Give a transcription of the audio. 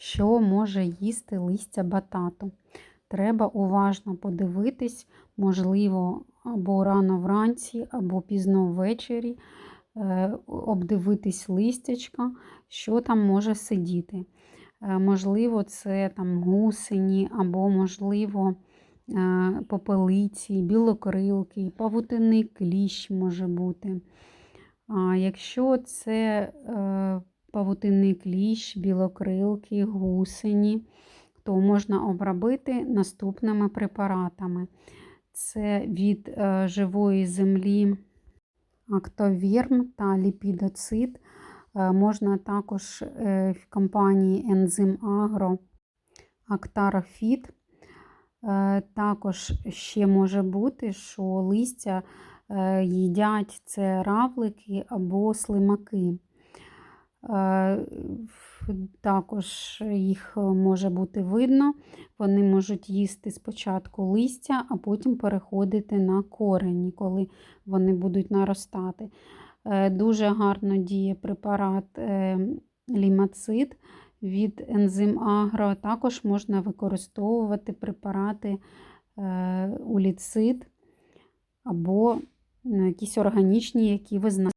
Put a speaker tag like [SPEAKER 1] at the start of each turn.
[SPEAKER 1] що може їсти листя батату. Треба уважно подивитись, можливо, або рано вранці, або пізно ввечері, е, обдивитись листячка, що там може сидіти. Е, Можливо, це там гусені, або, можливо, е, попелиці, білокрилки, павутинний кліщ може бути. Якщо це павутинний кліщ, білокрилки, гусені, то можна обробити наступними препаратами. Це від е, живої землі актовірм та ліпідоцит. Е, Можна також е, в компанії Ензим Агро Актарофіт. Також ще може бути, що листя їдять це равлики або слимаки. Е, Також їх може бути видно. Вони можуть їсти спочатку листя, а потім переходити на корені, коли вони будуть наростати. Е, Дуже гарно діє препарат е, лімацид від ензим Агро. Також можна використовувати препарати е, уліцид або ну, якісь органічні, які ви знаєте.